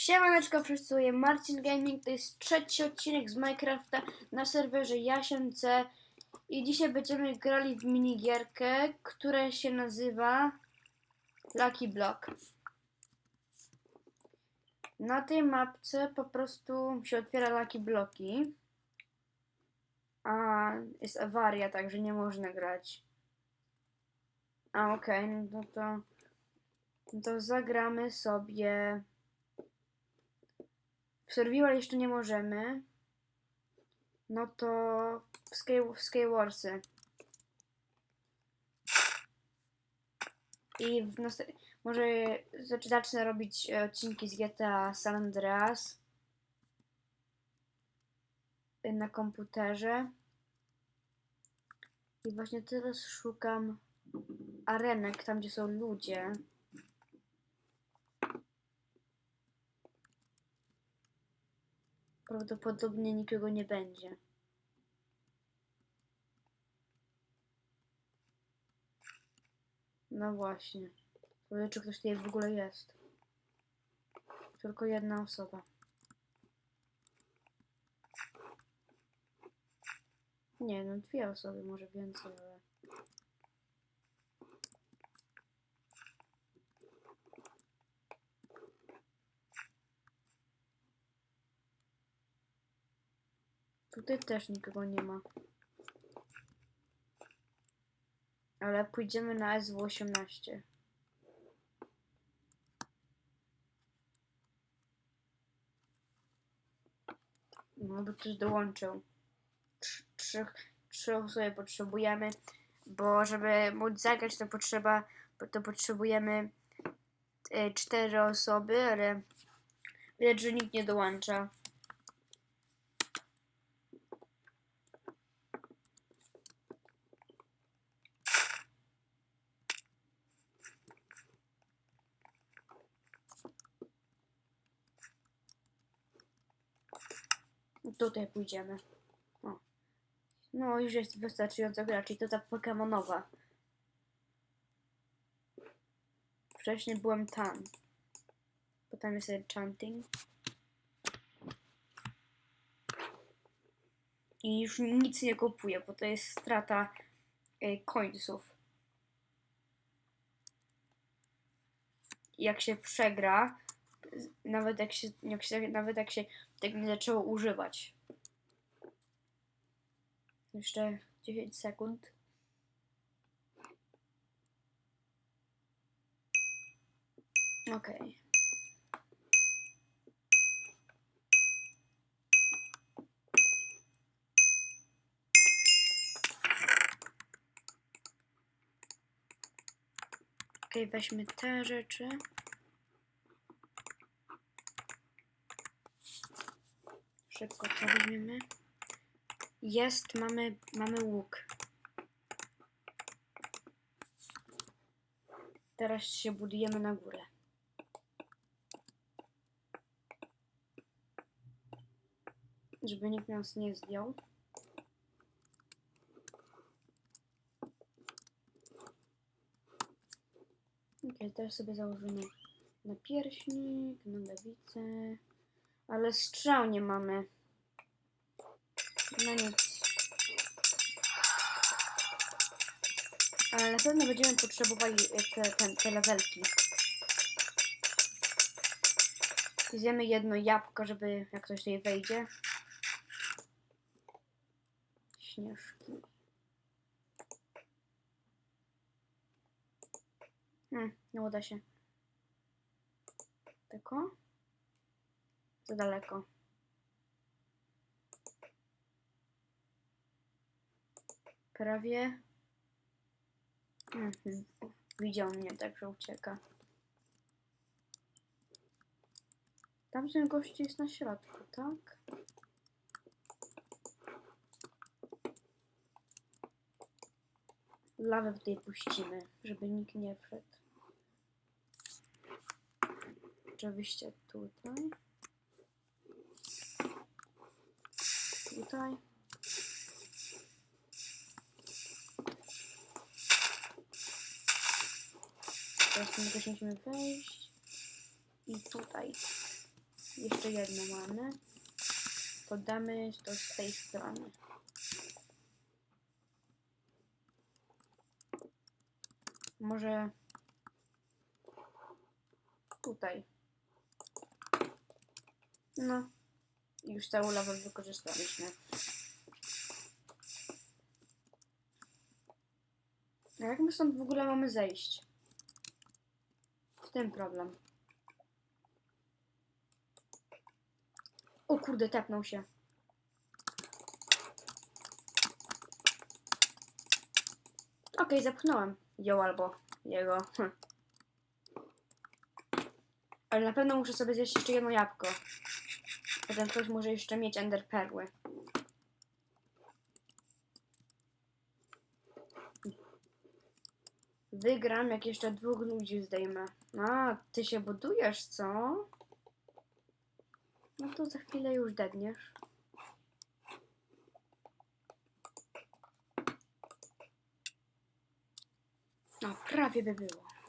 Siemaneczko, wszyscy, Marcin Gaming, to jest trzeci odcinek z Minecrafta na serwerze Jasience i dzisiaj będziemy grali w minigierkę, która się nazywa Lucky Block. Na tej mapce po prostu się otwiera Lucky Bloki, a jest awaria, także nie można grać. A okej, no to, no to zagramy sobie... W Survival jeszcze nie możemy. No to w, Sky, w Skywarsy. I w może zac- zacznę robić e, odcinki z GTA San Andreas e, na komputerze. I właśnie teraz szukam arenek, tam gdzie są ludzie. Prawdopodobnie nikogo nie będzie. No właśnie. Zobaczę, czy ktoś tutaj w ogóle jest. Tylko jedna osoba. Nie, no dwie osoby, może więcej, ale... Tutaj też nikogo nie ma. Ale pójdziemy na SW18. No by ktoś dołączył. Trz- Trzech, trzy osoby potrzebujemy, bo żeby móc zagrać to potrzeba, to potrzebujemy e, cztery osoby, ale widać, że nikt nie dołącza. Tutaj pójdziemy. O. No, już jest wystarczająco graczy. To ta Pokemonowa. Wcześniej byłem tam. Potem jest Enchanting. I już nic nie kupuję, bo to jest strata e, końców. Jak się przegra, nawet jak się, jak się, nawet jak się tak nie zaczęło używać. Jeszcze 10 sekund. Okej. Okej, weźmy te rzeczy. Szybko to weźmiemy. Jest, mamy, mamy łuk. Teraz się budujemy na górę. Żeby nikt nas nie zdjął. Ok, teraz sobie założymy na pierśnik, nogawicę. Ale strzał nie mamy. No nic. Ale na pewno będziemy potrzebowali e, te, te, te levelki. Zjemy jedno jabłko, żeby jak ktoś tutaj wejdzie. Śnieżki. Hmm, nie uda się. Tylko? Daleko. Prawie. Mhm. Widział mnie, także ucieka. Tamten gość jest na środku, tak? Lawę tutaj puścimy, żeby nikt nie wszedł. Oczywiście tutaj. Tutaj. Teraz też musimy wejść. I tutaj. Jeszcze jedno mamy. Podamy to z tej strony. Może tutaj. No. Już całą lawę wykorzystaliśmy. A jak my stąd w ogóle mamy zejść? W tym problem. O kurde, tepnął się. Okej, zapchnąłem ją albo jego. Ale na pewno muszę sobie zjeść jeszcze jedno jabłko. Potem ktoś może jeszcze mieć ender perły. Wygram, jak jeszcze dwóch ludzi zdejmę. A, ty się budujesz, co? No to za chwilę już dedniesz. No, prawie by było.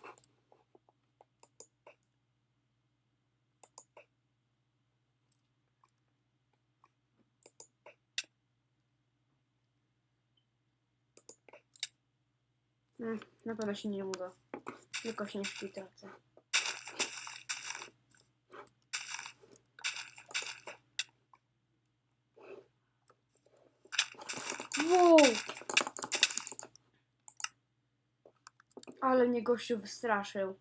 Na pewno się nie uda. Tylko się nie tracę. Wow! Ale mnie gościu wystraszył.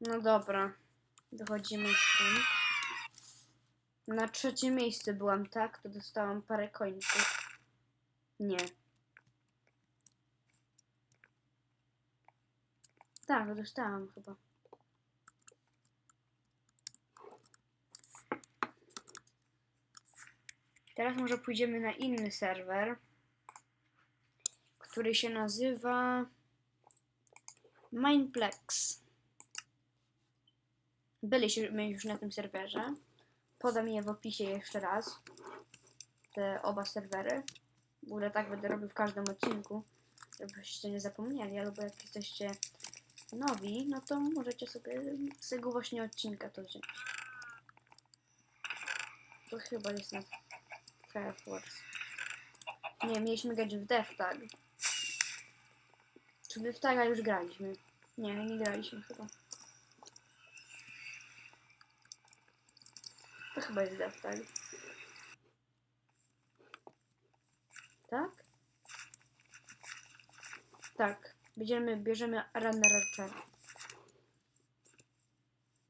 No dobra. Dochodzimy stąd. Na trzecie miejsce byłam, tak? To dostałam parę końców. Nie. Tak, dostałam chyba. Teraz może pójdziemy na inny serwer, który się nazywa Mineplex. Byliśmy już na tym serwerze. Podam je w opisie jeszcze raz. Te oba serwery. W ogóle tak będę robił w każdym odcinku, żebyście nie zapomnieli, albo jak jesteście nowi, no to możecie sobie z tego właśnie odcinka to wziąć. To chyba jest na Fire. Nie, mieliśmy grać w Death Tag. Czy w Death Taga już graliśmy? Nie, nie graliśmy chyba. Chyba jest Death Tag. Tak? Tak. Bierzemy, bierzemy Runner Archer.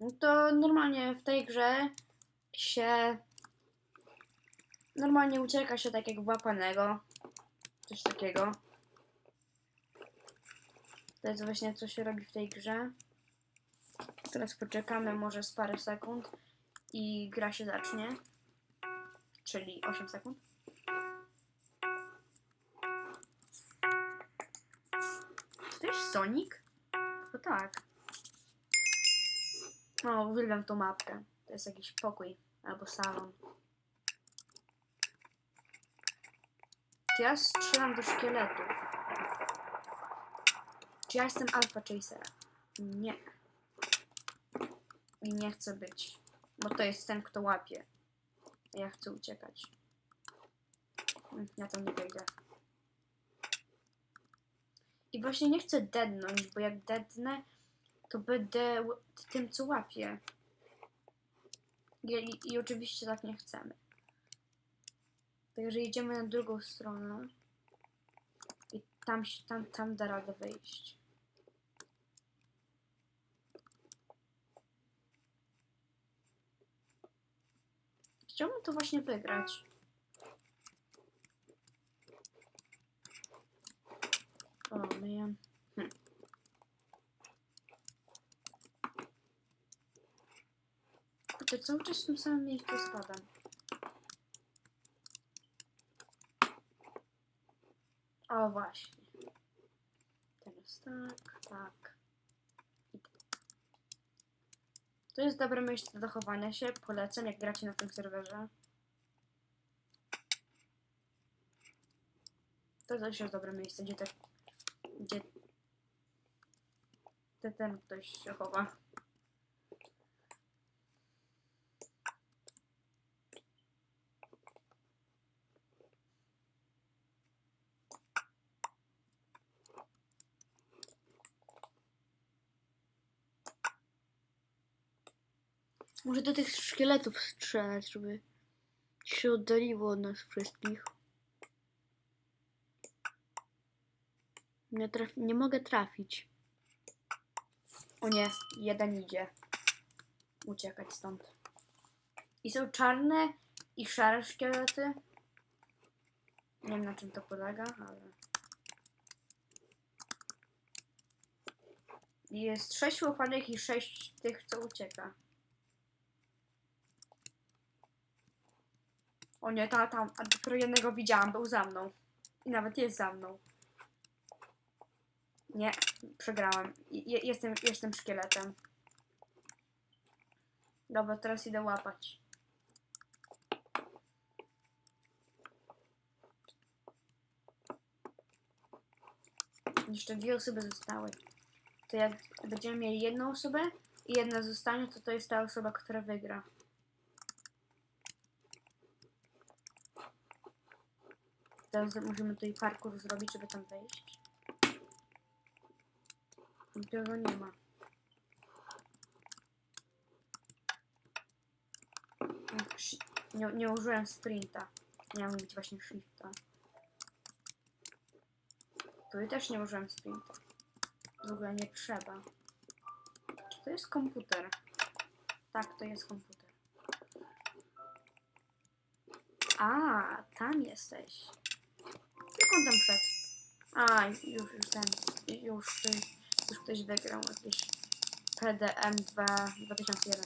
No to normalnie w tej grze się normalnie ucieka się tak jak włapanego. Coś takiego. To jest właśnie co się robi w tej grze. Teraz poczekamy może z parę sekund i gra się zacznie. Czyli 8 sekund. Czy to jest Sonic? To tak. O, uwielbiam tą mapkę. To jest jakiś pokój albo salon. Ja strzelam do szkieletów? Czy ja jestem Alpha Chaser? Nie. I nie chcę być. Bo to jest ten, kto łapie. Ja chcę uciekać. Ja to nie wejdę. I właśnie nie chcę deadnąć, bo jak deadnę, to będę tym, co łapie. I, i, I oczywiście tak nie chcemy. Także idziemy na drugą stronę. I tam, tam, tam da radę wejść. Chciałbym to właśnie wygrać. O, man. Hm. Kurde, cały czas w tym samym miejscu spadam. O, właśnie. Teraz tak, tak. I tak. To jest dobre miejsce do chowania się. Polecam, jak gracie na tym serwerze. To też jest dobre miejsce, gdzie te... Gdzie... Ten, ten ktoś się chowa. Może do tych szkieletów strzelać, żeby się oddaliło od nas wszystkich. Nie, traf- nie mogę trafić. O nie, jeden idzie. Uciekać stąd. I są czarne i szare szkielety. Nie wiem na czym to polega, ale. Jest sześć łapanych i sześć tych, co ucieka. O nie, ta, tam, a dopiero jednego widziałam, był za mną. I nawet jest za mną. Nie, przegrałam. I- Je, jestem, jestem szkieletem. Dobra, teraz idę łapać. Jeszcze dwie osoby zostały. To jak będziemy mieli jedną osobę i jedna zostanie, to to jest ta osoba, która wygra. Teraz musimy tutaj parkour zrobić, żeby tam wejść. Nikogo nie ma. Nie, nie użyłem sprinta. Miałem być właśnie shifta. Tu też nie użyłem sprinta. W ogóle nie trzeba. Czy to jest komputer? Tak, to jest komputer. A, tam jesteś. Jak tam? A, już, już ten, już, ktoś- już ktoś wygrał jakieś PDM 2 2001.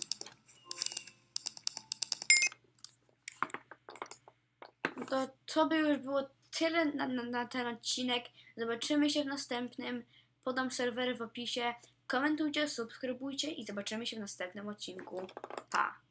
No to to by już było tyle na, na, na ten odcinek. Zobaczymy się w następnym. Podam serwery w opisie. Komentujcie, subskrybujcie i zobaczymy się w następnym odcinku. Pa!